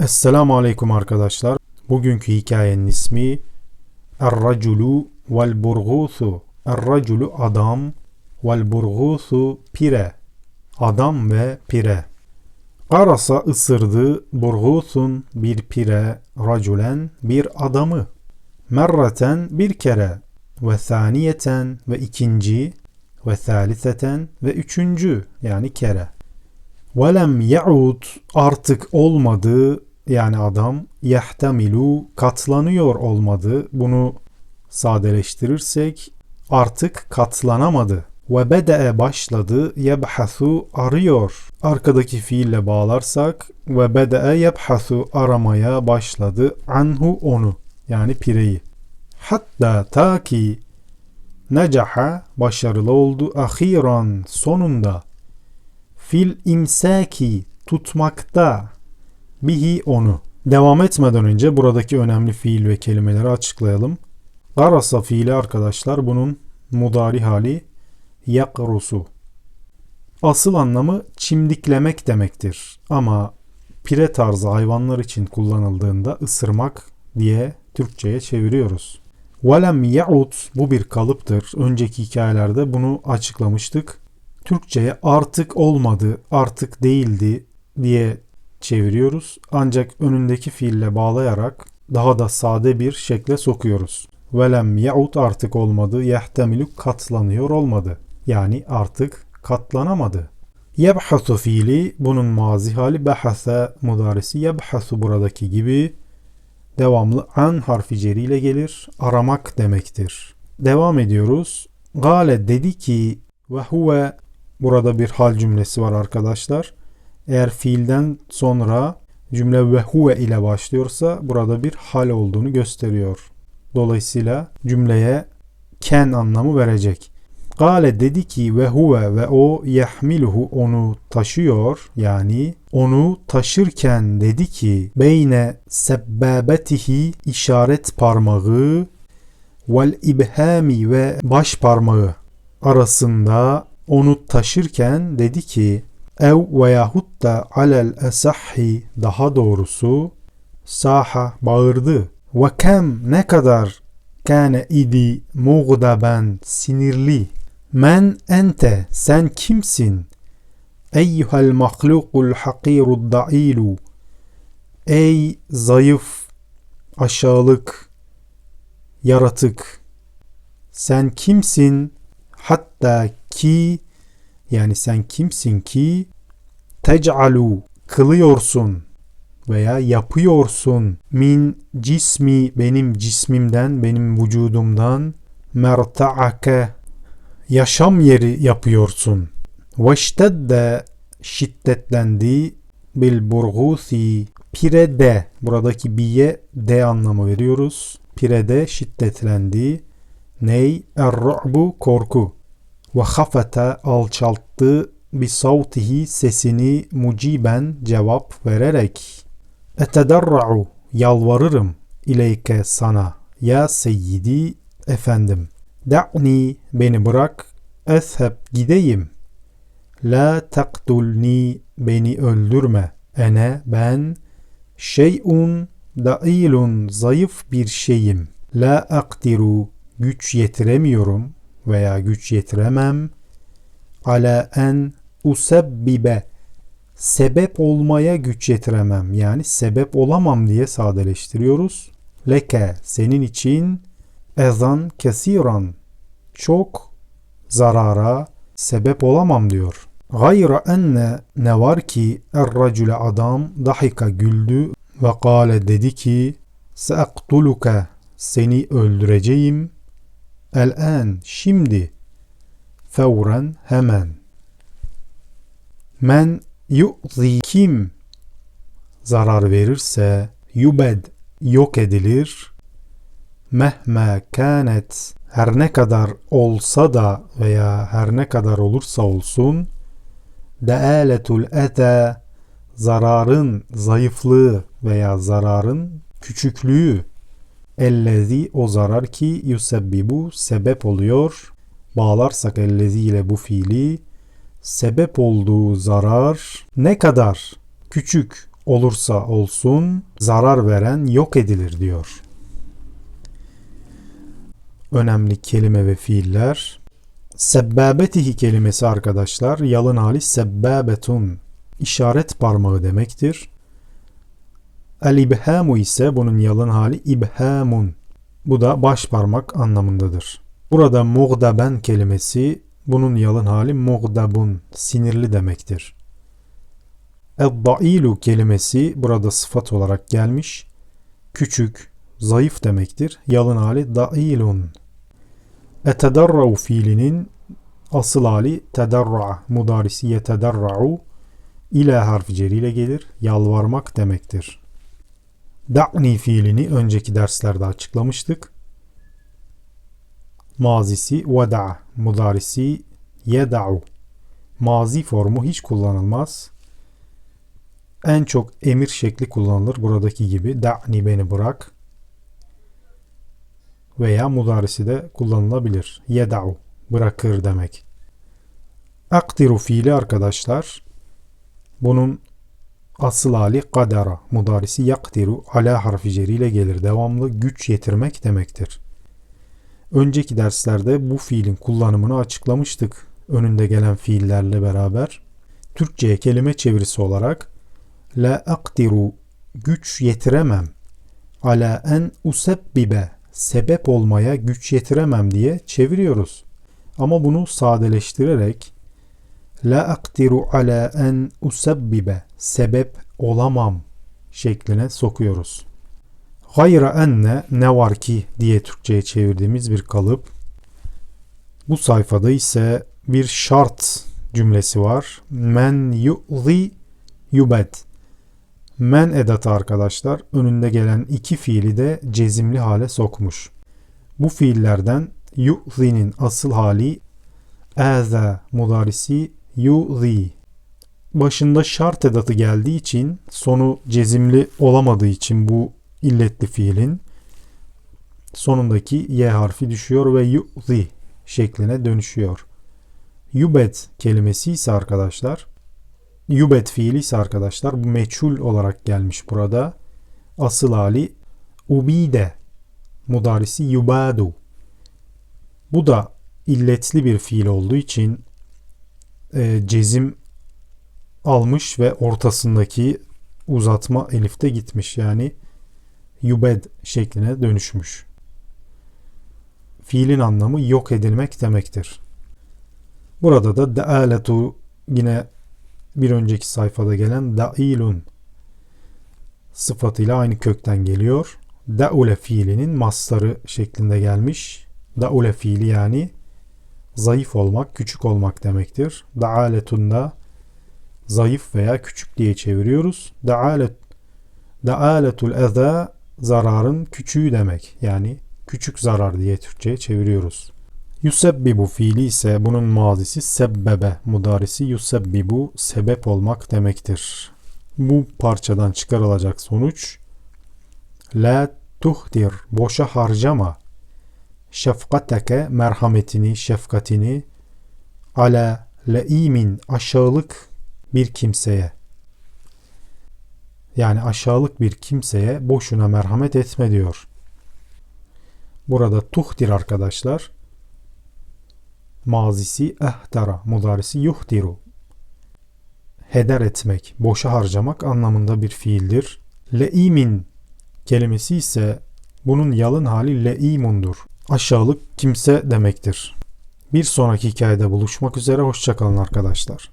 Esselamu Aleyküm arkadaşlar. Bugünkü hikayenin ismi Er-Raculu vel Burgusu. Er-Raculu adam vel Burgusu pire. Adam ve pire. Arasa ısırdı Burgusun bir pire raculen bir adamı. Merraten bir kere ve saniyeten ve ikinci ve thaliseten ve üçüncü yani kere. Velem ya'ud artık olmadı yani adam yahtamilu katlanıyor olmadı. Bunu sadeleştirirsek artık katlanamadı. Ve bede'e başladı yebhasu arıyor. Arkadaki fiille bağlarsak ve bede'e yebhasu aramaya başladı anhu onu yani pireyi. Hatta ta ki necaha başarılı oldu ahiran sonunda fil imsaki tutmakta bihi onu. Devam etmeden önce buradaki önemli fiil ve kelimeleri açıklayalım. Arasa fiili arkadaşlar bunun mudari hali yakrusu. Asıl anlamı çimdiklemek demektir. Ama pire tarzı hayvanlar için kullanıldığında ısırmak diye Türkçe'ye çeviriyoruz. Velem ya'ud bu bir kalıptır. Önceki hikayelerde bunu açıklamıştık. Türkçe'ye artık olmadı, artık değildi diye çeviriyoruz. Ancak önündeki fiille bağlayarak daha da sade bir şekle sokuyoruz. Velem yaud artık olmadı, yehtemilü katlanıyor olmadı. Yani artık katlanamadı. Yebhasu fiili bunun mazi hali behase mudaresi yebhasu buradaki gibi devamlı an harfi ile gelir. Aramak demektir. Devam ediyoruz. Gale dedi ki ve huve burada bir hal cümlesi var arkadaşlar. Eğer fiilden sonra cümle ve huve ile başlıyorsa burada bir hal olduğunu gösteriyor. Dolayısıyla cümleye ken anlamı verecek. Gale dedi ki ve huve ve o yahmiluhu onu taşıyor yani onu taşırken dedi ki beyne sebbabetihi işaret parmağı vel ibhami ve baş parmağı arasında onu taşırken dedi ki ev veyahut da alel esahhi daha doğrusu saha bağırdı. Ve kem ne kadar kâne idi muğdaben sinirli. Men ente sen kimsin? Eyyuhel mahlukul hakirud da'ilu. Ey zayıf aşağılık yaratık. Sen kimsin? Hatta ki yani sen kimsin ki tec'alu kılıyorsun veya yapıyorsun min cismi benim cismimden benim vücudumdan merta'ake yaşam yeri yapıyorsun. Veştedde şiddetlendi bil burgusi pirede buradaki biye de anlamı veriyoruz. Pirede şiddetlendi. Ney? Er-ru'bu korku. Ve hafete alçalttı bi savtihi sesini muciben cevap vererek. Etedarra'u yalvarırım ileyke sana ya seyyidi efendim. Da'ni beni bırak esheb gideyim. La taktulni beni öldürme. Ene ben şeyun dailun zayıf bir şeyim. La akdiru güç yetiremiyorum veya güç yetiremem. Ala en usebbibe sebep olmaya güç yetiremem. Yani sebep olamam diye sadeleştiriyoruz. Leke senin için ezan kesiran çok zarara sebep olamam diyor. Gayra enne ne var ki er adam dahika güldü ve kâle dedi ki seaktuluke seni öldüreceğim el-en şimdi. Fevren hemen. Men yu'zi kim zarar verirse yubed yok edilir. Mehme kânet her ne kadar olsa da veya her ne kadar olursa olsun dealetul ete zararın zayıflığı veya zararın küçüklüğü ellezi o zarar ki yusebbibu sebep oluyor. Bağlarsak ellezi ile bu fiili sebep olduğu zarar ne kadar küçük olursa olsun zarar veren yok edilir diyor. Önemli kelime ve fiiller. Sebbabetihi kelimesi arkadaşlar yalın hali sebbabetun işaret parmağı demektir. El ibhamu ise bunun yalın hali ibhamun. Bu da baş parmak anlamındadır. Burada muğdaben kelimesi bunun yalın hali muğdabun sinirli demektir. El-da'ilu kelimesi burada sıfat olarak gelmiş. Küçük, zayıf demektir. Yalın hali da'ilun. Etedarra'u fiilinin asıl hali tedarra, mudarisi yetedarra'u ile harfi ceriyle gelir. Yalvarmak demektir. Da'ni fiilini önceki derslerde açıklamıştık. Mazisi veda, mudarisi yeda'u. Mazi formu hiç kullanılmaz. En çok emir şekli kullanılır buradaki gibi. Da'ni beni bırak. Veya mudarisi de kullanılabilir. Yeda'u bırakır demek. Aktiru fiili arkadaşlar. Bunun asıl hali kadara. Mudarisi yaktiru ala harfi ceriyle gelir. Devamlı güç yetirmek demektir. Önceki derslerde bu fiilin kullanımını açıklamıştık. Önünde gelen fiillerle beraber. Türkçe'ye kelime çevirisi olarak La aktiru güç yetiremem. Ala en usebbibe sebep olmaya güç yetiremem diye çeviriyoruz. Ama bunu sadeleştirerek La aktiru ala en usebbibe sebep olamam şekline sokuyoruz. Gayra enne ne var ki diye Türkçe'ye çevirdiğimiz bir kalıp. Bu sayfada ise bir şart cümlesi var. Men yu'zi yubed. Men edatı arkadaşlar önünde gelen iki fiili de cezimli hale sokmuş. Bu fiillerden yu'zi'nin asıl hali âza mudarisi yu'zi. Başında şart edatı geldiği için sonu cezimli olamadığı için bu illetli fiilin sonundaki y harfi düşüyor ve yu'zi şekline dönüşüyor. Yubet kelimesi ise arkadaşlar Yubet fiili ise arkadaşlar bu meçhul olarak gelmiş burada. Asıl hali ubide mudarisi yubadu. Bu da illetli bir fiil olduğu için e, cezim almış ve ortasındaki uzatma elifte gitmiş. Yani yubed şekline dönüşmüş. Fiilin anlamı yok edilmek demektir. Burada da dealetu yine bir önceki sayfada gelen da'ilun sıfatıyla aynı kökten geliyor. Da'ule fiilinin mastarı şeklinde gelmiş. Da'ule fiili yani zayıf olmak, küçük olmak demektir. Da'aletun da zayıf veya küçük diye çeviriyoruz. Da'alet Da'aletul eza zararın küçüğü demek. Yani küçük zarar diye Türkçe'ye çeviriyoruz. Yusebbibu fiili ise bunun mazisi sebbebe, mudarisi yusebbibu sebep olmak demektir. Bu parçadan çıkarılacak sonuç La tuhdir, boşa harcama. Şefkateke, merhametini, şefkatini ala leimin, aşağılık bir kimseye. Yani aşağılık bir kimseye boşuna merhamet etme diyor. Burada tuhdir arkadaşlar mazisi ehtara, mudarisi yuhdiru. Heder etmek, boşa harcamak anlamında bir fiildir. Leimin kelimesi ise bunun yalın hali leimundur. Aşağılık kimse demektir. Bir sonraki hikayede buluşmak üzere hoşçakalın arkadaşlar.